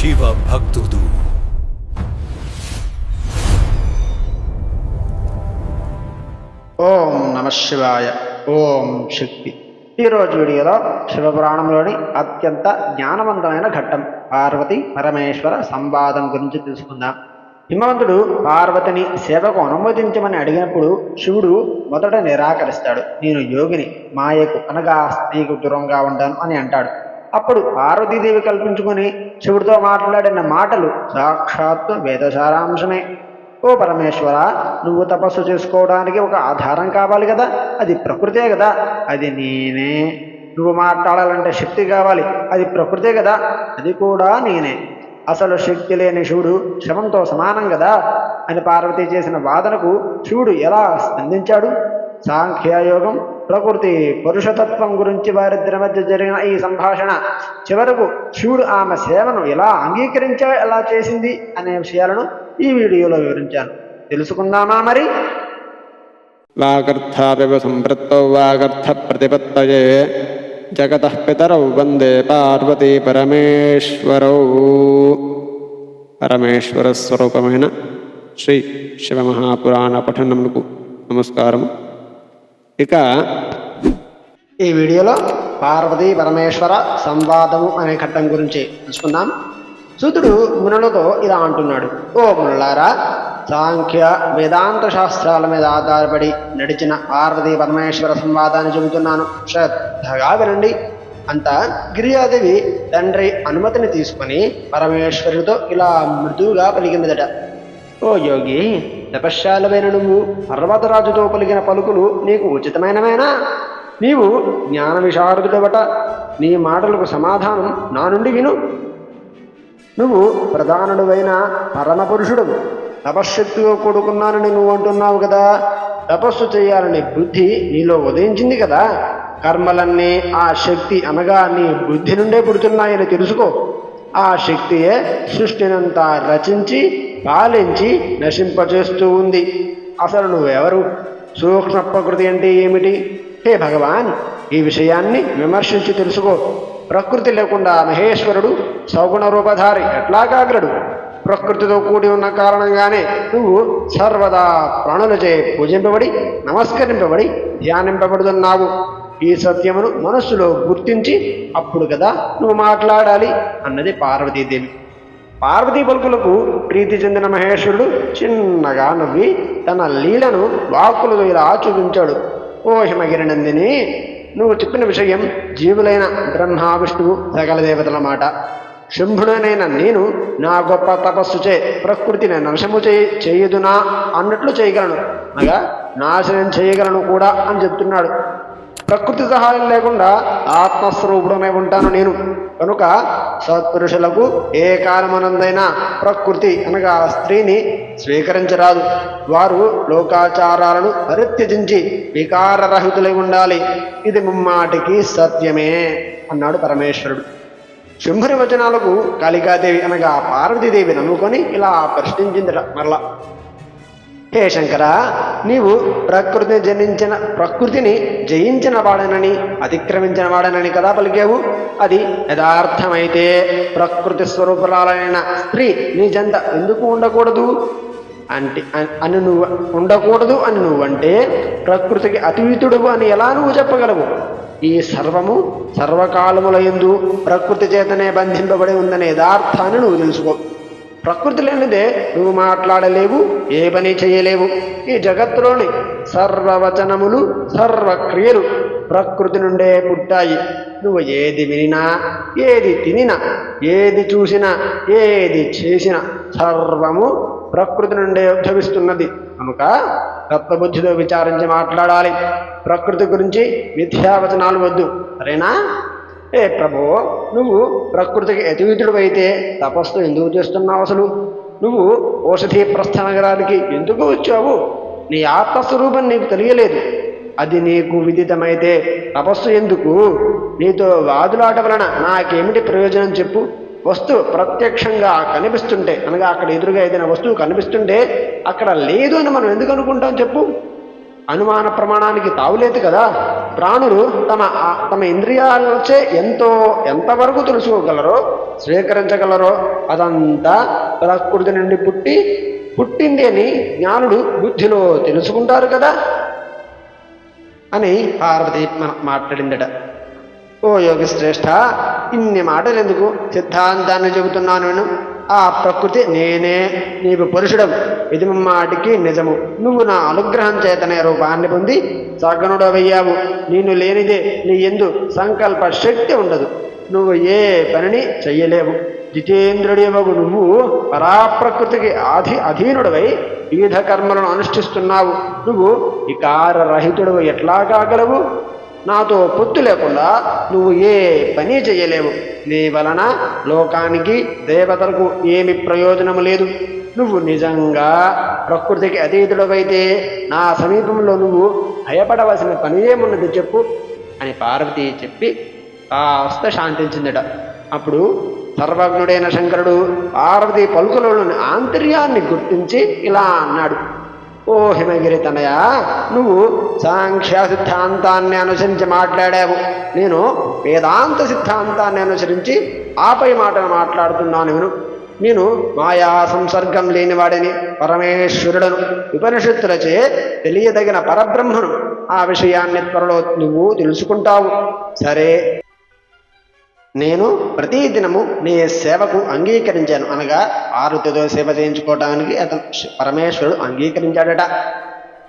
శివ భక్తుడు. ఓం నమ శివాయ ఓం శక్తి. ఈరోజు వీడియోలో శివపురాణంలోని అత్యంత జ్ఞానవంతమైన ఘట్టం పార్వతి పరమేశ్వర సంవాదం గురించి తెలుసుకుందాం. హిమవంతుడు పార్వతిని సేవకు అనుమతించమని అడిగినప్పుడు శివుడు మొదట నిరాకరిస్తాడు. నేను యోగిని మాయకు అనగా స్త్రీకు దూరంగా ఉంటాను అని అంటాడు. అప్పుడు పార్వతీదేవి కల్పించుకొని శివుడితో మాట్లాడిన మాటలు సాక్షాత్తు వేదసారాంశమే ఓ పరమేశ్వర నువ్వు తపస్సు చేసుకోవడానికి ఒక ఆధారం కావాలి కదా? అది ప్రకృతే కదా? అది నేనే. నువ్వు మాట్లాడాలంటే శక్తి కావాలి. అది ప్రకృతే కదా? అది కూడా నేనే. అసలు శక్తి లేని శివుడు శవంతో సమానం కదా? అని పార్వతి చేసిన వాదనకు శివుడు ఎలా స్పందించాడు? సాంఖ్యయోగం ప్రకృతి పురుషతత్వం గురించి వారిద్దరి మధ్య జరిగిన ఈ సంభాషణ చివరకు శివుడు ఆమె సేవను ఎలా అంగీకరించా ఎలా చేసింది అనే విషయాలను ఈ వీడియోలో వివరించాను. తెలుసుకుందామా మరి? వాగర్థాపివ సంపృత్తౌ వాగర్థ ప్రతిపత్తయే జగత పితరౌ వందే పార్వతీ పరమేశ్వరౌ. పరమేశ్వర స్వరూపమైన శ్రీ శివమహాపురాణ పఠనములకు నమస్కారము. ఇక ఈ వీడియోలో పార్వతీ పరమేశ్వర సంవాదము అనే ఘట్టం గురించి తెలుసుకుందాం. సూతుడు మునులతో ఇలా అంటున్నాడు. ఓ మునులారా సాంఖ్య వేదాంత శాస్త్రాల మీద ఆధారపడి నడిచిన పార్వతీ పరమేశ్వర సంవాదాన్ని చెబుతున్నాను. శ్రద్ధగా వినండి. అంత గిరియాదేవి తండ్రి అనుమతిని తీసుకొని పరమేశ్వరుడితో ఇలా మృదువుగా పలికినదట ఓ యోగి తపశ్శాలమైన నువ్వు పర్వతరాజుతో పలికిన పలుకులు నీకు ఉచితమైనవేనా? నీవు జ్ఞాన విశారదుడవట నీ మాటలకు సమాధానం నా నుండి విను. నువ్వు ప్రధానుడువైన పరమపురుషుడు తపశ్శక్తితో కూడుకున్నానని నువ్వు అంటున్నావు కదా. తపస్సు చేయాలనే బుద్ధి నీలో ఉదయించింది కదా. కర్మలన్నీ ఆ శక్తి అనగా నీ బుద్ధి నుండే పుడుతున్నాయని తెలుసుకో. ఆ శక్తియే సృష్టినంతా రచించి పాలించి నశింపచేస్తూ ఉంది. అసలు నువ్వెవరు? సూక్ష్మ ప్రకృతి అంటే ఏమిటి? హే భగవాన్ ఈ విషయాన్ని విమర్శించి తెలుసుకో. ప్రకృతి లేకుండా మహేశ్వరుడు సౌగుణ రూపధారి ఎట్లాగాగ్రడు? ప్రకృతితో కూడి ఉన్న కారణంగానే నువ్వు సర్వదా ప్రాణులచే పూజింపబడి నమస్కరింపబడి ధ్యానింపబడుతున్నావు. ఈ సత్యమును మనస్సులో గుర్తించి అప్పుడు కదా నువ్వు మాట్లాడాలి అన్నది పార్వతీదేవి. పార్వతీ పలుకులకు ప్రీతి చెందిన మహేశ్వరుడు చిన్నగా నవ్వి తన లీలను వాక్కులతో ఇలా చూపించాడు ఓ హిమగిరినందిని నువ్వు చెప్పిన విషయం జీవులైన బ్రహ్మ విష్ణువు సకల దేవతల మాట. శంభుడనైన నేను నా గొప్ప తపస్సు చే ప్రకృతిని నాశము చేయి చేయదునా అన్నట్లు చేయగలను. అనగా నాశనం చేయగలను కూడా అని చెప్తున్నాడు. ప్రకృతి సహాయం లేకుండా ఆత్మస్వరూపుడమై ఉంటాను నేను. కనుక సత్పురుషులకు ఏ కాలమనందైనా ప్రకృతి అనగా స్త్రీని స్వీకరించరాదు. వారు లోకాచారాలను పరిత్యజించి వికారరహితులై ఉండాలి. ఇది ముమ్మాటికి సత్యమే అన్నాడు పరమేశ్వరుడు. శంభుని వచనాలకు కాళికాదేవి అనగా పార్వతీదేవి నమ్ముకొని ఇలా ప్రశ్నించిందట మరలా. హే శంకర నీవు ప్రకృతిని జనించిన ప్రకృతిని జయించిన వాడనని అతిక్రమించిన వాడనని కదా పలికావు? అది యథార్థమైతే ప్రకృతి స్వరూపురాలైన స్త్రీ నీ జంట ఎందుకు ఉండకూడదు? అంటే అని నువ్వు ఉండకూడదు అని నువ్వంటే ప్రకృతికి అతీతుడు అని ఎలా నువ్వు చెప్పగలవు? ఈ సర్వము సర్వకాలముల ఎందు ప్రకృతి చేతనే బంధింపబడి ఉందనే యథార్థాన్ని నువ్వు తెలుసుకో. ప్రకృతి లేనిదే నువ్వు మాట్లాడలేవు ఏ పని చేయలేవు. ఈ జగత్తులోని సర్వవచనములు సర్వక్రియలు ప్రకృతి నుండే పుట్టాయి. నువ్వు ఏది వినినా ఏది తినినా ఏది చూసినా ఏది చేసినా సర్వము ప్రకృతి నుండే ఉద్భవిస్తున్నది. కనుక తత్వబుద్ధితో విచారించి మాట్లాడాలి. ప్రకృతి గురించి మిథ్యావచనాలు వద్దు. సరేనా? ఏ ప్రభు నువ్వు ప్రకృతికి యతివిధుడు అయితే తపస్సు ఎందుకు చేస్తున్నావు అసలు? నువ్వు ఔషధీ ప్రస్థ నగరానికి ఎందుకు వచ్చావు? నీ ఆత్మస్వరూపం నీకు తెలియలేదు. అది నీకు విదితమైతే తపస్సు ఎందుకు? నీతో వాదులాట వలన నాకేమిటి ప్రయోజనం చెప్పు. వస్తువు ప్రత్యక్షంగా కనిపిస్తుంటే అనగా అక్కడ ఎదురుగా ఏదైనా వస్తువు కనిపిస్తుంటే అక్కడ లేదు అని మనం ఎందుకు అనుకుంటాం చెప్పు. అనుమాన ప్రమాణానికి తావులేదు కదా. ప్రాణులు తమ తమ ఇంద్రియాలచే ఎంతో ఎంతవరకు తెలుసుకోగలరో స్వీకరించగలరో అదంతా ప్రకృతి నుండి పుట్టి పుట్టింది అని జ్ఞానుడు బుద్ధిలో తెలుసుకుంటారు కదా. అని పార్వతి మాట్లాడిందట. ఓ యోగి శ్రేష్ఠ ఇన్ని మాటలు ఎందుకు సిద్ధాంతాన్ని చెబుతున్నాను నేను. ఆ ప్రకృతి నేనే నీకు పురుషుడం ఇది మాటికి నిజము. నువ్వు నా అనుగ్రహం చేతనే రూపాన్ని పొంది సగనుడవయ్యావు. నేను లేనిదే నీ ఎందు సంకల్ప శక్తి ఉండదు. నువ్వు ఏ పనిని చెయ్యలేవు. జితేంద్రుడివగు నువ్వు పరాప్రకృతికి ఆధి అధీనుడవై వివిధ కర్మలను అనుష్ఠిస్తున్నావు. నువ్వు వికారరహితుడవు. ఎట్లా కాగలవు నాతో పొత్తు లేకుండా నువ్వు ఏ పని చేయలేవు. నీ వలన లోకానికి దేవతలకు ఏమి ప్రయోజనం లేదు. నువ్వు నిజంగా ప్రకృతికి అతీతుడవైతే నా సమీపంలో నువ్వు భయపడవలసిన పని ఏమున్నది చెప్పు అని పార్వతి చెప్పి కాస్త శాంతించిందట. అప్పుడు సర్వజ్ఞుడైన శంకరుడు పార్వతి పలుకులలోని ఆంతర్యాన్ని గుర్తించి ఇలా అన్నాడు. ఓ హిమగిరి తనయ నువ్వు సాంఖ్య సిద్ధాంతాన్ని అనుసరించి మాట్లాడావు. నేను వేదాంత సిద్ధాంతాన్ని అనుసరించి ఆపై మాటను మాట్లాడుతున్నాను విను. నేను మాయా సంసర్గం లేనివాడిని పరమేశ్వరుడను ఉపనిషత్తులచే తెలియదగిన పరబ్రహ్మను. ఆ విషయాన్ని త్వరలో నువ్వు తెలుసుకుంటావు. సరే. నేను ప్రతిదినము నీ సేవకు అంగీకరించాను అనగా ఆరుతితో సేవ చేయించుకోవడానికి అతను పరమేశ్వరుడు అంగీకరించాడట.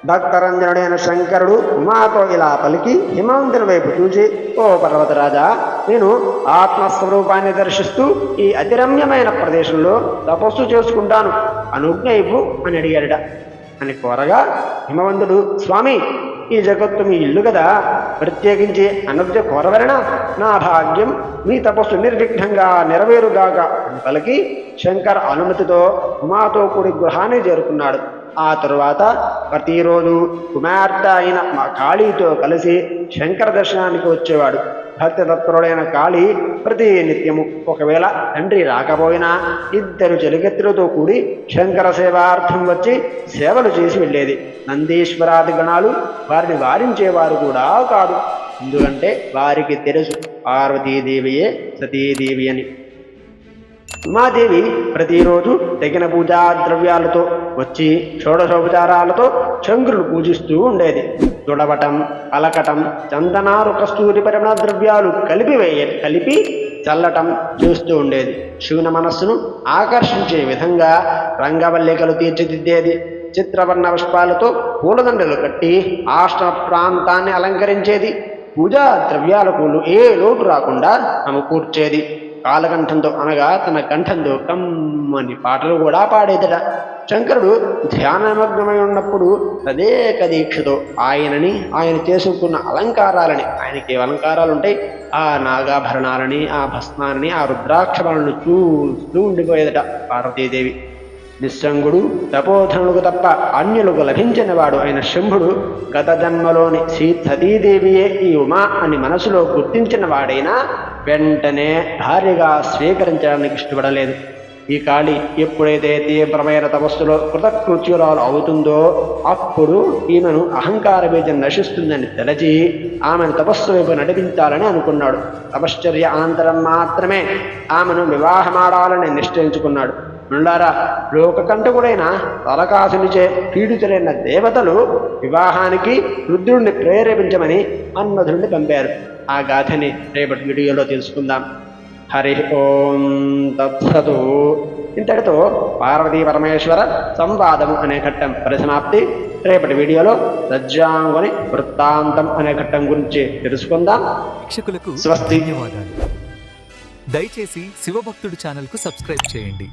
భక్తరంజనుడైన శంకరుడు మాతో ఇలా పలికి హిమాంతుని వైపు చూసి ఓ పర్వతరాజా నేను ఆత్మస్వరూపాన్ని దర్శిస్తూ ఈ అతిరమ్యమైన ప్రదేశంలో తపస్సు చేసుకుంటాను. అనుజ్ఞ ఇవ్వు అని అడిగాడట. అని కోరగా హిమవంతుడు స్వామి ఈ జగత్తు మీ ఇల్లు కదా. ప్రత్యేకించి అనుజ్ఞ కోరవలన నా భాగ్యం మీ తపస్సు నిర్విఘ్నంగా నెరవేరుగాక అని పలికి శంకర్ అనుమతితో ఉమాతో కూడి గృహాన్ని చేరుకున్నాడు. ఆ తరువాత ప్రతిరోజు కుమార్తె అయిన మా కాళీతో కలిసి శంకర దర్శనానికి వచ్చేవాడు. భక్తితత్పరుడైన కాళీ ప్రతి నిత్యము ఒకవేళ తండ్రి రాకపోయినా ఇద్దరు చెలిగెత్తులతో కూడి శంకర సేవార్థం వచ్చి సేవలు చేసి వెళ్ళేది. నందీశ్వరాది గణాలు వారిని వారించేవారు కూడా కాదు. ఎందుకంటే వారికి తెలుసు పార్వతీదేవియే సతీదేవి అని. ఉమాదేవి ప్రతిరోజు తగిన పూజా ద్రవ్యాలతో వచ్చి షోడశోపచారాలతో చంద్రులు పూజిస్తూ ఉండేది. తుడవటం అలకటం చందనారు కస్తూరి పరిమళ ద్రవ్యాలు కలిపి వేయ కలిపి చల్లటం చేస్తూ ఉండేది. శివుని మనస్సును ఆకర్షించే విధంగా రంగవల్లికలు తీర్చిదిద్దేది. చిత్రవర్ణ పుష్పాలతో పూలదండలు కట్టి ఆశ్రమ ప్రాంతాన్ని అలంకరించేది. పూజా ద్రవ్యాలకు ఏ లోటు రాకుండా సమకూర్చేది. కాలకంఠంతో అనగా తన కంఠంతో కమ్మని పాటలు కూడా పాడేదట. శంకరుడు ధ్యానమగ్నమై ఉన్నప్పుడు తదేక దీక్షతో ఆయనని ఆయన చేసుకున్న అలంకారాలని ఆయనకి అలంకారాలు ఉంటాయి ఆ నాగాభరణాలని ఆ భస్మాలని ఆ రుద్రాక్షరాలను చూస్తూ ఉండిపోయేదట పార్వతీదేవి. నిస్సంగుడు తపోధనులకు తప్ప అన్యులకు లభించినవాడు అయిన శంభుడు గత జన్మలోని శ్రీ సతీదేవియే ఈ ఉమా అని మనసులో గుర్తించిన వాడైనా వెంటనే భార్యగా స్వీకరించడానికి ఇష్టపడలేదు. ఈ కాళి ఎప్పుడైతే తీవ్రమైన తపస్సులో కృతకృత్యురాలు అవుతుందో అప్పుడు ఈమెను అహంకార బీజం నశిస్తుందని తెలచి ఆమెను తపస్సు వైపు నడిపించాలని అనుకున్నాడు. తపశ్చర్య అనంతరం మాత్రమే ఆమెను వివాహమాడాలని నిశ్చయించుకున్నాడు. ఉండారా లోకకంటకుడైన తలకాసునిచే పీడితులైన దేవతలు వివాహానికి రుద్రుడిని ప్రేరేపించమని మన్మధుడిని పంపారు. ఆ గాథని రేపటి వీడియోలో తెలుసుకుందాం. హరి ఓం తత్సతు. ఇంతటితో పార్వతీ పరమేశ్వర సంవాదము అనే ఘట్టం పరిసమాప్తి. రేపటి వీడియోలో రజ్జాంగుని వృత్తాంతం అనే ఘట్టం గురించి తెలుసుకుందాం. వీక్షకులకు స్వస్తి. ధన్యవాదాలు. దయచేసి శివభక్తుడు ఛానల్కు సబ్స్క్రైబ్ చేయండి.